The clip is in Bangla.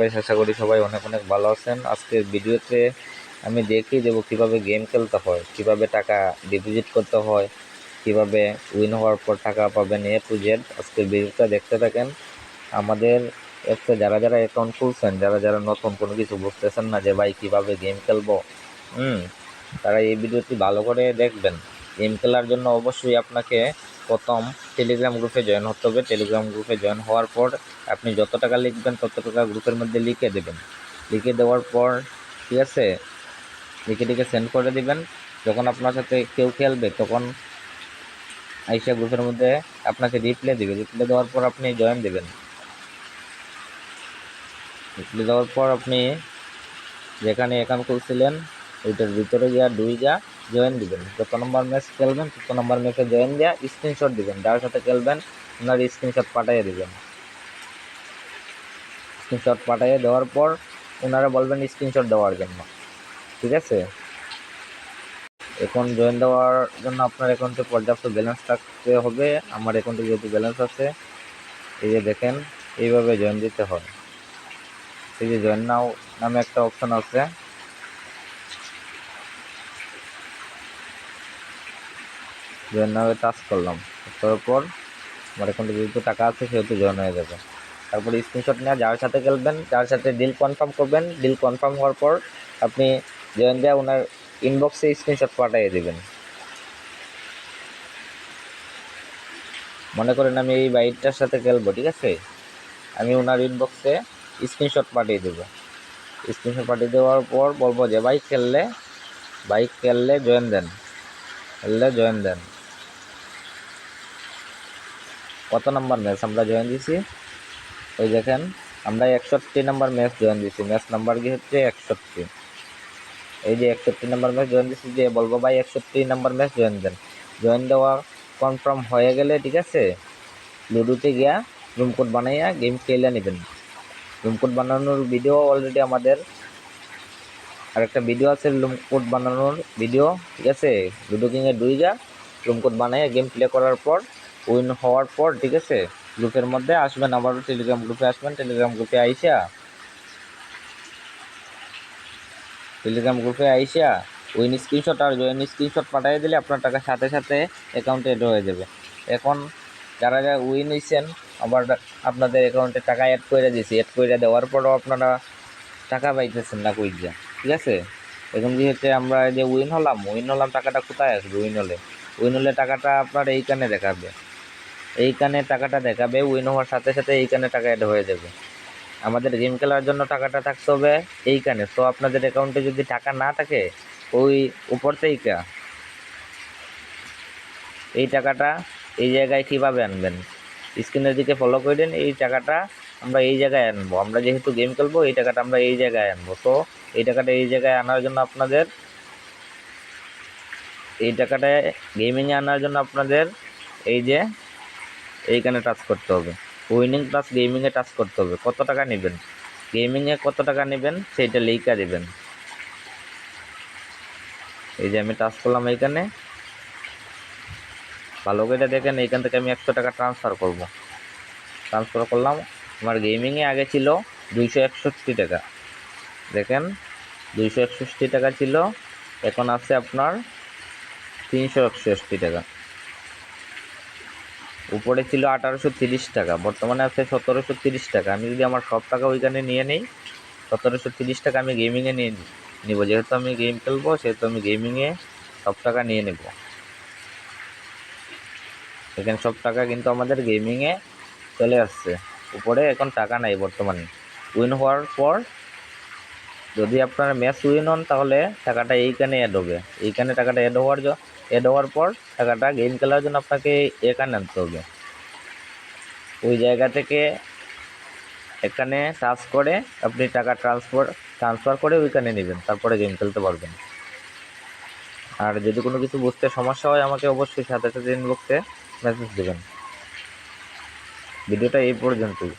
বেশ আশা করি সবাই অনেক অনেক ভালো আছেন। আজকের ভিডিওতে আমি দেখিয়ে দেবো কীভাবে গেম খেলতে হয়, কীভাবে টাকা ডিপোজিট করতে হয়, কীভাবে উইন হওয়ার পর টাকা পাবেন এ টু জেড আজকের ভিডিওটা দেখতে থাকেন। আমাদের অ্যাপসে যারা যারা অ্যাকাউন্ট খুলছেন, যারা যারা নতুন, কোনো কিছু বুঝতেছেন না যে ভাই কীভাবে গেম খেলব, হুম, তারা এই ভিডিওটি ভালো করে দেখবেন। গেম খেলার জন্য অবশ্যই আপনাকে প্রথম টেলিগ্রাম গ্রুপে জয়েন হতে হবে। টেলিগ্রাম গ্রুপে জয়েন হওয়ার পর আপনি যত টাকা লিখবেন, তত টাকা গ্রুপের মধ্যে লিখে দেবেন। লিখে দেওয়ার পর, ঠিক আছে? লিখে লিখে সেন্ড করে দেবেন। যখন আপনার সাথে কেউ খেলবে, তখন আইসা গ্রুপের মধ্যে আপনাকে রিপ্লে দিবে। রিপ্লে দেওয়ার পর আপনি জয়েন দেবেন। রিপ্লে দেওয়ার পর আপনি যেখানে অ্যাকাউন্ট খুলছিলেন, ওইটার ভিতরে গিয়া দুই যা জয়েন দিবেন। যত নম্বর ম্যাচ খেলবেন, তত নম্বর ম্যাচে জয়েন দেওয়া স্ক্রিনশট দিবেন। যার সাথে খেলবেন, ওনার স্ক্রিনশট পাঠিয়ে দিবেন। স্ক্রিনশট পাঠিয়ে দেওয়ার পর, ওনারা বলবেন স্ক্রিনশট দেওয়ার জন্য। ঠিক আছে? এখন জয়েন দেওয়ার জন্য আপনার অ্যাকাউন্টে পর্যাপ্ত ব্যালেন্স থাকতে হবে। আমার অ্যাকাউন্টে যেহেতু ব্যালেন্স আছে, এই যে দেখেন, এইভাবে জয়েন দিতে হয়। এই যে জয়েন নাও নামে একটা অপশন আছে। জয়েন নামে টাচ করলাম। করার পর আমার অ্যাকাউন্টে যেহেতু টাকা আছে, সেহেতু জয়েন হয়ে যাবে। তারপরে স্ক্রিনশট নেওয়া যার সাথে খেলবেন, যার সাথে ডিল কনফার্ম করবেন ডিল কনফার্ম হওয়ার পর আপনি জয়েন দেওয়া ওনার ইনবক্সে স্ক্রিনশট পাঠিয়ে দেবেন। মনে করেন আমি এই বাইকটার সাথে খেলব, ঠিক আছে? আমি ওনার ইনবক্সে স্ক্রিনশট পাঠিয়ে দেবো। স্ক্রিনশট পাঠিয়ে দেওয়ার পর বলব যে বাইক খেললে বাইক খেললে জয়েন দেন। খেললে জয়েন দেন। কত নাম্বার ম্যাচ আমরা জয়েন দিছি? ওই দেখেন আমরা একষট্টি নাম্বার ম্যাচ জয়েন দিছি। ম্যাচ নাম্বার কি হচ্ছে? একষট্টি। এই যে একষট্টি নাম্বার ম্যাচ জয়েন দিছি যে বলব ভাই, একষট্টি নাম্বার ম্যাচ জয়েন দেন। জয়েন দেওয়া কনফার্ম হয়ে গেলে, ঠিক আছে? লুডোতে গিয়া রুম কোড বানাইয়া গেম খেলে নেবেন। রুম কোড বানানোর ভিডিও অলরেডি আমাদের আরেকটা ভিডিও আছে রুম কোড বানানোর ভিডিও ঠিক আছে? লুডো কিংয়ে দুই যা রুম কোড বানাইয়া গেম প্লে করার পর উইন হওয়ার পর, ঠিক আছে? গ্রুপের মধ্যে আসবেন, আবারও টেলিগ্রাম গ্রুপে আসবেন টেলিগ্রাম গ্রুপে আইসা টেলিগ্রাম গ্রুপে আইসা উইন স্ক্রিনশট আর জয়েন স্ক্রিনশট পাঠিয়ে দিলে আপনার টাকা সাথে সাথে অ্যাকাউন্টে এড হয়ে যাবে। এখন যারা যারা উইন হয়েছেন আবার আপনাদের অ্যাকাউন্টে টাকা অ্যাড করে দিয়েছি অ্যাড করে দেওয়ার পরও আপনারা টাকা পাইতেছেন না যা ঠিক আছে? এখন যেহেতু আমরা যে উইন হলাম উইন হলাম টাকাটা কোথায় আসবে? উইন হলে উইন হলে টাকাটা আপনার এইখানে দেখাবে। এইখানে টাকাটা দেখাবে উইন হওয়ার সাথে সাথে এইখানে টাকা অ্যাড হয়ে যাবে। আমাদের গেম খেলার জন্য টাকাটা থাকতে হবে এইখানে। তো আপনাদের অ্যাকাউন্টে যদি টাকা না থাকে, ওই উপর থেকে এই টাকাটা এই জায়গায় কীভাবে আনবেন? স্ক্রিনের দিকে ফলো করে দিন, এই টাকাটা আমরা এই জায়গায় আনব। আমরা যেহেতু গেম খেলব, এই টাকাটা আমরা এই জায়গায় আনব। তো এই টাকাটা এই জায়গায় আনার জন্য আপনাদের, এই টাকাটা গেমিংয়ে আনার জন্য আপনাদের এই যে এইখানে টাচ করতে হবে। উইনিং প্লাস গেমিংয়ে টাচ করতে হবে। কত টাকা নেবেন? গেমিংয়ে কত টাকা নেবেন? সেইটা লিখা দেবেন। এই যে আমি টাচ করলাম এইখানে। ভালো করে দেখেন, এইখান থেকে আমি একশো টাকা ট্রান্সফার করব। ট্রান্সফার করলাম। আমার গেমিংয়ে আগে ছিল দুইশো একষট্টি টাকা। দেখেন, দুইশো একষট্টি টাকা ছিল। এখন আছে আপনার তিনশো একষট্টি টাকা। উপরে ছিল আঠারোশো তিরিশ টাকা, বর্তমানে আছে সতেরোশো তিরিশ টাকা। আমি যদি আমার সব টাকা ওইখানে নিয়ে নিই, সতেরোশো তিরিশ টাকা আমি গেমিংয়ে নিয়ে নিব। যেহেতু আমি গেম খেলব, সেহেতু আমি গেমিংয়ে সব টাকা নিয়ে নেব। এখানে সব টাকা কিন্তু আমাদের গেমিংয়ে চলে আসছে। উপরে এখন টাকা নাই বর্তমানে। উইন হওয়ার পর যদি আপনার ম্যাচ উইন হন, তাহলে টাকাটা এইখানে অ্যাড হবে। এইখানে টাকাটা অ্যাড হওয়ার অ্যাড হওয়ার পর টাকাটা গেম খেলার জন্য আপনাকে এখানে আনতে হবে। ওই জায়গা থেকে এখানে টাচ করে আপনি টাকা ট্রান্সফার ট্রান্সফার করে ওইখানে নেবেন, তারপরে গেম খেলতে পারবেন আর যদি কোনো কিছু বুঝতে সমস্যা হয়, আমাকে অবশ্যই সাথে সাথে ইনবক্সে মেসেজ দেবেন। ভিডিওটা এই পর্যন্তই।